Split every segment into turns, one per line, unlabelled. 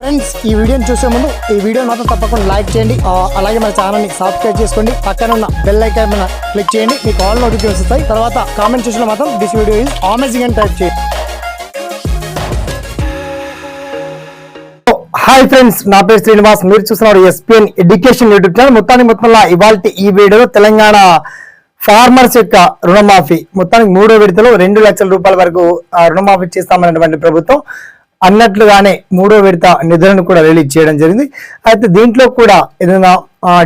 Friends ఈ వీడియోని చూసే ముందు ఈ వీడియో మాత్రం తప్పకుండా లైక్ చేయండి. అలాగే మన ఛానల్ని సబ్స్క్రైబ్ చేసుకోండి పక్కన ఉన్న బెల్ ఐకాన్ మీద క్లిక్ చేయండి. మీకు ఆల్ నోటిఫికేషన్ వస్తాయి. తర్వాత కామెంట్ చూసిన మాత్రం దిస్ వీడియో ఈజ్ అమేజింగ్ అని టైప్ చేయండి. హాయ్ ఫ్రెండ్స్ నా పేరు శ్రీనివాస్. మీరు చూస్తున్నారు ఎస్పీఎన్ ఎడ్యుకేషన్ యూట్యూబ్ ఛానల్ మొత్తానికి మొత్తంలో ఇవాళ ఈ వీడియోలో తెలంగాణ ఫార్మర్స్ యొక్క రుణమాఫీ. మొత్తానికి మూడో విడతలో రెండు లక్షల రూపాయల వరకు రుణమాఫీ చేస్తామన్నటువంటి ప్రభుత్వం అన్నట్లుగానే మూడో విడత నిధులను కూడా రిలీజ్ చేయడం జరిగింది. అయితే దీంట్లో కూడా ఏదైనా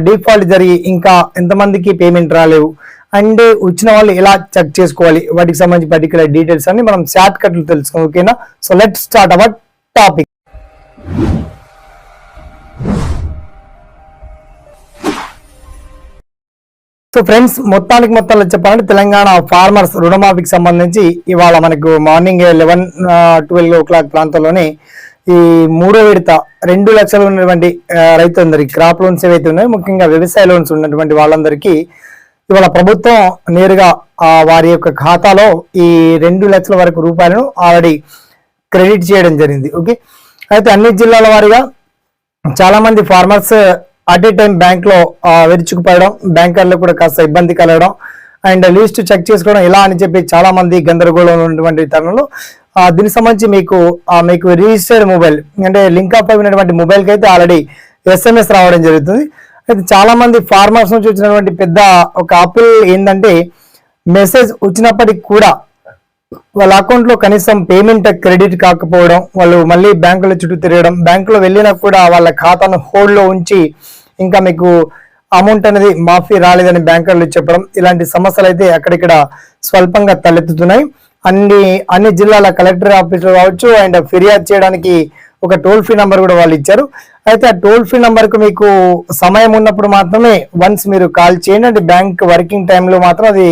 డిఫాల్ట్ జరిగి ఇంకా ఎంతమందికి పేమెంట్ రాలేవు. అండ్ వచ్చిన వాళ్ళు ఎలా చెక్ చేసుకోవాలి? వాటికి సంబంధించి పర్టికులర్ డీటెయిల్స్ అన్ని మనం షార్ట్ కట్లు తెలుసుకుందాం ఓకేనా? So let start our topic so friends మొత్తానికి మొత్తంలో చెప్పాలంటే తెలంగాణ ఫార్మర్స్ రుణమాఫీకి సంబంధించి ఇవాళ మనకు morning eleven twelve o'clock ప్రాంతంలోనే ఈ మూడో విడత రెండు లక్షలు ఉన్నటువంటి రైతులందరికీ క్రాప్ లోన్స్ ఏవైతే ఉన్నాయో ముఖ్యంగా వ్యవసాయ లోన్స్ ఉన్నటువంటి వాళ్ళందరికీ ఇవాళ ప్రభుత్వం నేరుగా వారి యొక్క ఖాతాలో ఈ రెండు లక్షల వరకు రూపాయలను ఆల్రెడీ క్రెడిట్ చేయడం జరిగింది. ఓకే అయితే అన్ని జిల్లాల వారిగా చాలా మంది ఫార్మర్స్ అట్ ఏ టైం బ్యాంక్లో ఆ, బ్యాంకర్లు కూడా కాస్త ఇబ్బంది కలగడం. అండ్ లిస్ట్ చెక్ చేసుకోవడం ఎలా అని చెప్పి చాలా మంది గందరగోళంలో ఉన్నటువంటి తరుణంలో దీనికి సంబంధించి మీకు మీకు రిజిస్టర్డ్ మొబైల్ అంటే లింక్ అప్ అయినటువంటి మొబైల్కి అయితే ఆల్రెడీ ఎస్ఎంఎస్ రావడం జరుగుతుంది. అయితే చాలా మంది ఫార్మర్స్ నుంచి వచ్చినటువంటి పెద్ద ఒక అప్పుల్ ఏంటంటే మెసేజ్ వచ్చినప్పటికి కూడా వాళ్ళ అకౌంట్లో కనీసం పేమెంట్ క్రెడిట్ కాకపోవడం వాళ్ళు మళ్ళీ బ్యాంకుల చుట్టూ తిరగడం బ్యాంకులో వెళ్ళినా కూడా వాళ్ళ ఖాతాను హోల్డ్లో ఉంచి ఇంకా మీకు అమౌంట్ అనేది మాఫీ రాలేదని బ్యాంకర్లు చెప్పడం ఇలాంటి సమస్యలు అయితే అక్కడిక్కడ స్వల్పంగా తలెత్తుతున్నాయి. అన్ని అన్ని జిల్లాల కలెక్టర్ ఆఫీసులు కావచ్చు అండ్ ఫిర్యాదు చేయడానికి ఒక టోల్ ఫ్రీ నంబర్ కూడా వాళ్ళు ఇచ్చారు. అయితే ఆ టోల్ ఫ్రీ నంబర్కు మీకు సమయం ఉన్నప్పుడు మాత్రమే వన్స్ మీరు కాల్ చేయండి. అంటే బ్యాంక్ వర్కింగ్ టైంలో మాత్రం అది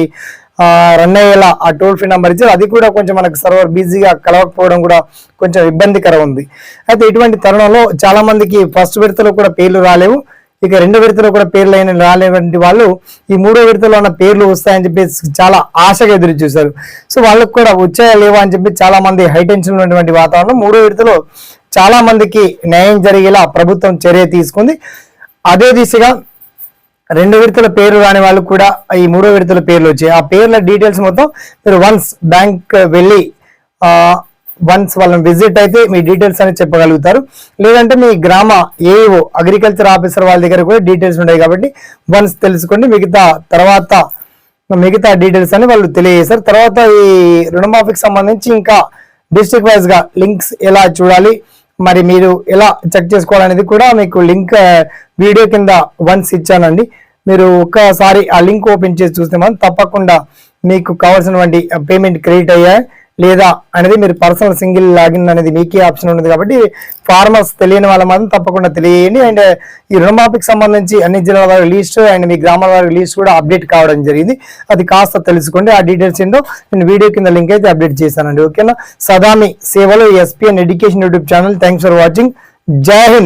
రన్ అయ్యేలా ఆ టోల్ ఫ్రీ నెంబర్ ఇచ్చారు. అది కూడా కొంచెం మనకు సర్వర్ బిజీగా కలవకపోవడం కూడా కొంచెం ఇబ్బందికరం ఉంది. అయితే ఇటువంటి తరుణంలో చాలా మందికి ఫస్ట్ విడతలో కూడా పేర్లు రాలేవు. ఇక రెండో విడతలో కూడా పేర్లు అయిన రాలేటువంటి వాళ్ళు ఈ మూడో విడతలో ఉన్న పేర్లు వస్తాయని చెప్పేసి చాలా ఆశగా ఎదురు చూశారు. సో వాళ్ళకు కూడా వచ్చాయా లేవా అని చెప్పి చాలా మంది హైటెన్షన్ ఉన్నటువంటి వాతావరణం. మూడో విడతలో చాలా మందికి న్యాయం జరిగేలా ప్రభుత్వం చర్య తీసుకుంది. అదే దిశగా రెండు విడతల పేరు రాని వాళ్ళు కూడా ఈ మూడో విడతల పేర్లు వచ్చాయి. ఆ పేర్ల డీటెయిల్స్ మొత్తం మీరు వన్స్ బ్యాంక్ వెళ్ళి వన్స్ వాళ్ళని విజిట్ అయితే మీ డీటెయిల్స్ అనేది చెప్పగలుగుతారు. లేదంటే మీ గ్రామ ఏఓ అగ్రికల్చర్ ఆఫీసర్ వాళ్ళ దగ్గర కూడా డీటెయిల్స్ ఉంటాయి కాబట్టి వన్స్ తెలుసుకోండి మిగతా తర్వాత మిగతా డీటెయిల్స్ అని వాళ్ళు తెలియజేశారు తర్వాత ఈ రుణమాఫీకి సంబంధించి ఇంకా డిస్ట్రిక్ట్ వైజ్గా లింక్స్ ఎలా చూడాలి మరి మీరు ఎలా చెక్ చేసుకోవాలనేది కూడా మీకు లింక్ వీడియో కింద వన్స్ ఇచ్చానండి. మీరు ఒక్కసారి ఆ లింక్ ఓపెన్ చేసి చూస్తే మనం తప్పకుండా మీకు కావాల్సినటువంటి పేమెంట్ క్రెడిట్ అయ్యాయి. లేదా అనేది మీరు పర్సనల్ సింగిల్ లాగిన్ అనేది మీకే ఆప్షన్ ఉంది కాబట్టి ఫార్మర్స్ తెలియని వాళ్ళ మాత్రం తప్పకుండా తెలియని అండ్ ఈ రుణమాఫీకి సంబంధించి అన్ని జిల్లాల వారి లిస్ట్ అండ్ మీ గ్రామాల వారి లిస్ట్ కూడా అప్డేట్ కావడం జరిగింది. అది కాస్త తెలుసుకోండి. ఆ డీటెయిల్స్ ఏంటో నేను వీడియో కింద లింక్ అయితే అప్డేట్ చేశానండి. ఓకేనా? సదామి సేవలో SPN education YouTube channel thanks for watching జై హింద్!